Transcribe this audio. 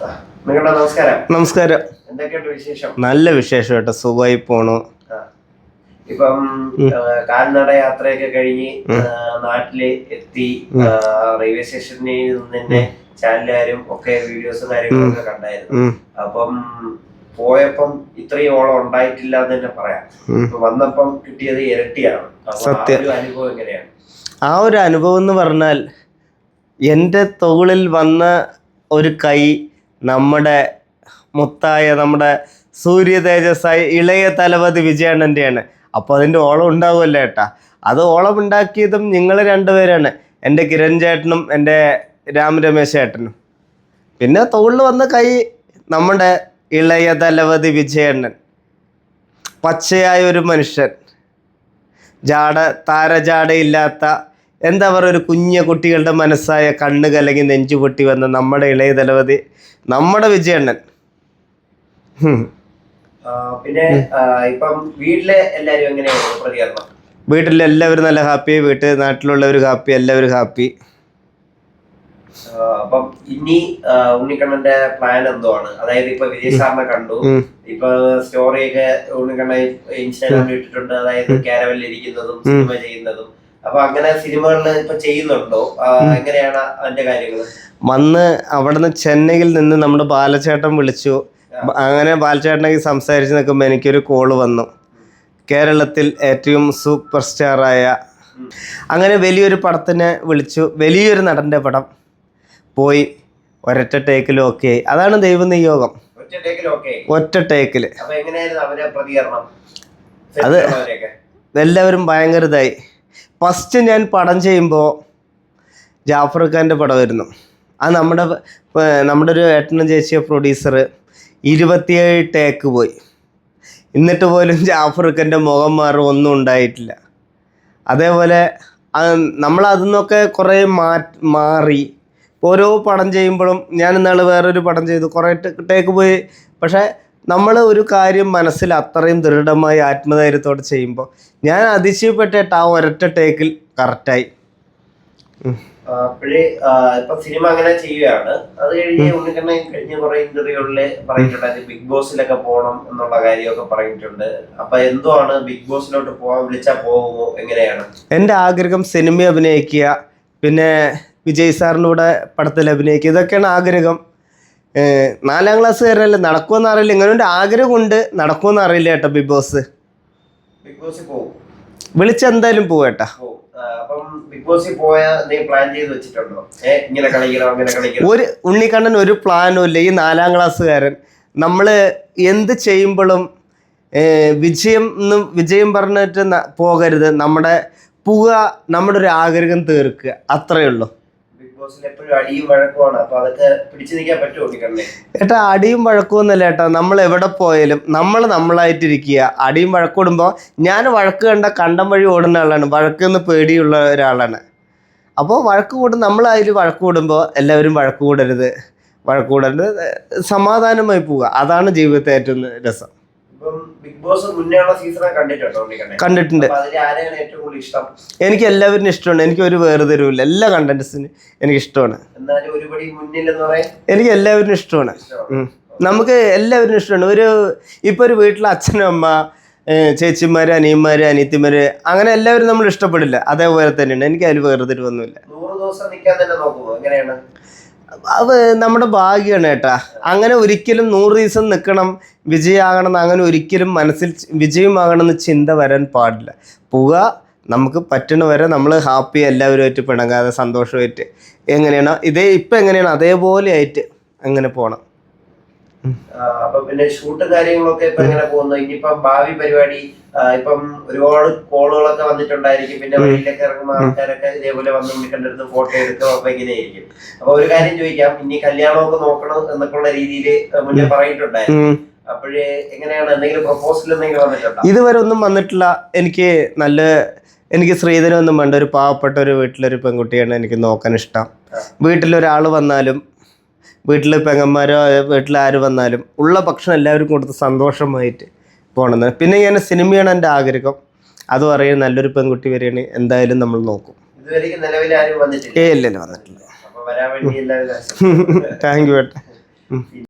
നമസ്കാരം. നമസ്കാരം. എന്തൊക്കെയുണ്ട് വിശേഷം? നല്ല വിശേഷം കേട്ടോ സുഖമായി പോണു. ഇപ്പം കാൽനട യാത്രയൊക്കെ കഴിഞ്ഞ് നാട്ടിൽ എത്തി റെയിൽവേ സ്റ്റേഷനിൽ നിന്ന് തന്നെ ചാനലുകാരും ഒക്കെ വീഡിയോസും കാര്യങ്ങളൊക്കെ കണ്ടായിരുന്നു. അപ്പം പോയപ്പം ഇത്രയും ഓളം ഉണ്ടായിട്ടില്ല എന്ന് തന്നെ പറയാം. വന്നപ്പം കിട്ടിയത് ഇരട്ടിയാണ്. സത്യം. അനുഭവം എങ്ങനെയാണ്? ആ ഒരു അനുഭവം എന്ന് പറഞ്ഞാൽ എന്റെ തോളിൽ വന്ന ഒരു കൈ നമ്മുടെ മുത്തായ നമ്മുടെ സൂര്യ തേജസ്സായ ഇളയ തലപതി വിജയണ്ണന്റെയാണ്. അപ്പോൾ അതിന്റെ ഓളം ഉണ്ടാവുമല്ലോ ഏട്ടാ. അത് ഓളം ഉണ്ടാക്കിയതും നിങ്ങൾ രണ്ടുപേരാണ്. എന്റെ കിരൺ ചേട്ടനും എന്റെ രാം രമേശ് ചേട്ടനും. പിന്നെ തോളിൽ വന്ന കൈ നമ്മുടെ ഇളയ തലപതി വിജയണ്ണൻ. പച്ചയായ ഒരു മനുഷ്യൻ. ജാട താരജാടയില്ലാത്ത എന്താ പറയുക ഒരു കുഞ്ഞ കുട്ടികളുടെ മനസ്സായ കണ്ണ് കലങ്ങി നെഞ്ചു പൊട്ടി വന്ന നമ്മുടെ ഇളയ തലവതി നമ്മുടെ വിജയണ്ണൻ. പിന്നെ ഇപ്പം വീട്ടിലെ എല്ലാരും എങ്ങനെയാണ് പ്രതികരണം. വീട്ടിൽ എല്ലാവരും നല്ല ഹാപ്പി വീട്ടിൽ നാട്ടിലുള്ളവർ ഹാപ്പി എല്ലാവരും ഹാപ്പി. അപ്പം ഇനി ഉണ്ണിക്കണ്ണന്റെ പ്ലാൻ എന്തുവാണ്? അതായത് ഇപ്പൊ വിജയ് കണ്ടു. ഉം. ഇപ്പൊ സ്റ്റോറി ഒക്കെ ഉണ്ണിക്കണ്ണ ഇൻസ്റ്റാഗ്രാമിൽ ഇട്ടിട്ടുണ്ട്. അതായത് ക്യാരവലിൽ ഇരിക്കുന്നതും സിനിമ ചെയ്യുന്നതും. അപ്പൊ അങ്ങനെ സിനിമകളിൽ ഇപ്പൊ ചെയ്യുന്നുണ്ടോ? എങ്ങനെയാണ് അതിന്റെ കാര്യങ്ങൾ വന്ന് അവിടുന്ന് ചെന്നൈയിൽ നിന്ന് നമ്മുടെ ബാലചേട്ടൻ വിളിച്ചു. അങ്ങനെ ബാലചേട്ടനൊക്കെ സംസാരിച്ച് നിൽക്കുമ്പോൾ എനിക്കൊരു കോൾ വന്നു. കേരളത്തിൽ ഏറ്റവും സൂപ്പർ സ്റ്റാറായ അങ്ങനെ വലിയൊരു പടത്തിനെ വിളിച്ചു. വലിയൊരു നടന്റെ പടം. പോയി ഒരൊറ്റ ടേക്കിൽ ഓക്കെ അതാണ് ദൈവ നിയോഗം. ഒറ്റ ടേക്കിൽ അത് എല്ലാവരും ഭയങ്കര ഇതായി. ഫസ്റ്റ് ഞാൻ പടം ചെയ്യുമ്പോൾ ജാഫർ ഖാന്റെ പടമായിരുന്നു അത് നമ്മുടെ നമ്മുടെ ഒരു ഏട്ടനും ചേച്ചിയ പ്രൊഡ്യൂസർ ഇരുപത്തിയേഴ് ടേക്ക് പോയി. എന്നിട്ട് പോലും ജാഫർ ഖാന്റെ മുഖം മാറും ഒന്നും ഉണ്ടായിട്ടില്ല. അതേപോലെ നമ്മൾ അതിൽ നിന്നൊക്കെ കുറേ മാറി. ഓരോ പടം ചെയ്യുമ്പോഴും ഞാൻ ഇന്നാൾ വേറൊരു പടം ചെയ്തു. കുറേ ടേക്ക് പോയി. പക്ഷേ നമ്മൾ ഒരു കാര്യം മനസ്സിൽ അത്രയും ദൃഢമായി ആത്മധൈര്യത്തോടെ ചെയ്യുമ്പോൾ ഞാൻ അതിശയപ്പെട്ടിട്ട് ആ ഒരൊറ്റ ടേക്കിൽ കറക്റ്റായി അപ്പോഴേ ഇപ്പൊ സിനിമ അങ്ങനെ ചെയ്യുകയാണ്. അത് കഴിഞ്ഞ് ഉണ്ണിക്കണ്ണൻ കഴിഞ്ഞ കുറെ ഇന്റർവ്യൂകളിൽ പറഞ്ഞിട്ടുണ്ട് ബിഗ് ബോസിലൊക്കെ പോകണം എന്നുള്ള കാര്യമൊക്കെ പറഞ്ഞിട്ടുണ്ട്. അപ്പൊ ആണ് ബിഗ് ബോസിലോട്ട് പോകാൻ വിളിച്ചാ പോകുമോ എങ്ങനെയാണ്? എന്റെ ആഗ്രഹം സിനിമ അഭിനയിക്കുക പിന്നെ വിജയ് സാറിന്റെ കൂടെ പടത്തിൽ അഭിനയിക്കുക ഇതൊക്കെയാണ് ആഗ്രഹം. നാലാം ക്ലാസ്സുകാരല്ലേ നടക്കുമെന്ന് അറിയില്ല. ഇങ്ങനെ ഒരു ആഗ്രഹമുണ്ട്. നടക്കുമെന്ന് അറിയില്ല കേട്ടോ ബിഗ് ബോസ്. ബിഗ് ബോസിൽ പോകും വിളിച്ചെന്തായാലും പോവേട്ടാ ഒരു ഉണ്ണിക്കണ്ണൻ ഒരു പ്ലാനും ഇല്ല. ഈ നാലാം ക്ലാസ്സുകാരൻ. നമ്മൾ എന്ത് ചെയ്യുമ്പോഴും വിജയം എന്ന് വിജയം പറഞ്ഞിട്ട് പോകരുത്. നമ്മുടെ പുക നമ്മുടെ ഒരു ആഗ്രഹം തീർക്കുക. അത്രയേ ഉള്ളൂ. എപ്പോഴും അടിയും വഴക്കവും ഒന്നല്ല ഏട്ടാ ഏട്ടാ. നമ്മൾ എവിടെ പോയാലും നമ്മൾ നമ്മളായിട്ടിരിക്കുക. അടിയും വഴക്കൂടുമ്പോൾ ഞാൻ വഴക്ക് കണ്ട കണ്ടം വഴി ഓടുന്ന ആളാണ്. വഴക്കെന്ന് പേടിയുള്ള ഒരാളാണ്. അപ്പോൾ വഴക്ക് കൂടും നമ്മൾ അതിൽ വഴക്ക് കൂടുമ്പോൾ എല്ലാവരും വഴക്ക് കൂടരുത്. വഴക്ക് കൂടരുത് സമാധാനമായി പോവുക. അതാണ് ജീവിതത്തെ ഏറ്റവും രസം. കണ്ടിട്ടുണ്ട് എനിക്ക് എല്ലാവരും ഇഷ്ടമാണ്. എനിക്ക് ഒരു വേറെ തരുമില്ല എല്ലാ കണ്ടന്റ്സിന് എനിക്ക് ഇഷ്ടമാണ്. എനിക്ക് എല്ലാവരും ഇഷ്ടമാണ്. നമുക്ക് എല്ലാവരും ഇഷ്ടമാണ്. ഒരു ഇപ്പൊ ഒരു വീട്ടിലെ അച്ഛനും അമ്മ ചേച്ചിമാര് അനിയന്മാര് അനിയത്തിമാര് അങ്ങനെ എല്ലാവരും നമ്മൾ ഇഷ്ടപ്പെടില്ല. അതേപോലെ തന്നെയാണ്. എനിക്ക് അതിൽ വേറെ നൂറ് അത് നമ്മുടെ ഭാഗ്യമാണ് ഏട്ടാ അങ്ങനെ ഒരിക്കലും നൂറ് ദിവസം നിൽക്കണം വിജയമാകണം എന്ന് അങ്ങനെ ഒരിക്കലും മനസ്സിൽ വിജയമാകണം എന്ന് ചിന്ത വരാൻ പാടില്ല. പുക നമുക്ക് പറ്റണ വരെ നമ്മൾ ഹാപ്പി എല്ലാവരുമായിട്ട് പിണങ്ങാതെ സന്തോഷമായിട്ട് എങ്ങനെയാണോ ഇതേ ഇപ്പം എങ്ങനെയാണ് അതേപോലെ ആയിട്ട് അങ്ങനെ പോകണം അപ്പൊ പിന്നെ ഷൂട്ട് കാര്യങ്ങളൊക്കെ ഇപ്പൊ എങ്ങനെ പോകുന്നു. ഇനിയിപ്പം ഭാവി പരിപാടി ഇപ്പം ഒരുപാട് കോളുകളൊക്കെ വന്നിട്ടുണ്ടായിരിക്കും. പിന്നെ വഴിയിലൊക്കെ ഇറങ്ങുന്ന ആൾക്കാരൊക്കെ ഇതേപോലെ വന്ന് വിളിക്കേണ്ടടുത്ത് ഫോട്ടോ എടുക്കും. അപ്പൊ ഇങ്ങനെയായിരിക്കും. അപ്പൊ ഒരു കാര്യം ചോദിക്കാം. ഇനി കല്യാണമൊക്കെ നോക്കണം എന്നൊക്കെയുള്ള രീതിയിൽ മുന്നേ പറഞ്ഞിട്ടുണ്ടായിരുന്നു. അപ്പോഴേ എങ്ങനെയാണ്? എന്തെങ്കിലും പ്രപ്പോസൽ എന്തെങ്കിലും വന്നിട്ടുണ്ടോ? ഇതുവരെ ഒന്നും വന്നിട്ടില്ല. എനിക്ക് നല്ല എനിക്ക് സ്ത്രീധനമൊന്നും വേണ്ട. ഒരു പാവപ്പെട്ട ഒരു വീട്ടിലൊരു പെൺകുട്ടിയാണ് എനിക്ക് നോക്കാൻ ഇഷ്ടം. വീട്ടിലൊരാൾ വന്നാലും വീട്ടിൽ പെങ്ങന്മാരോ വീട്ടിൽ ആര് വന്നാലും ഉള്ള ഭക്ഷണം എല്ലാവരും കൊടുത്ത് സന്തോഷമായിട്ട് പോകണമെന്ന് പിന്നെ ഞാൻ സിനിമയാണ് എന്റെ ആഗ്രഹം. അത് പറയും നല്ലൊരു പെൺകുട്ടി വരികയാണ്. എന്തായാലും നമ്മൾ നോക്കും. ഏ ഇല്ലല്ലോ വന്നിട്ടില്ല. താങ്ക് യു ഏട്ടാ.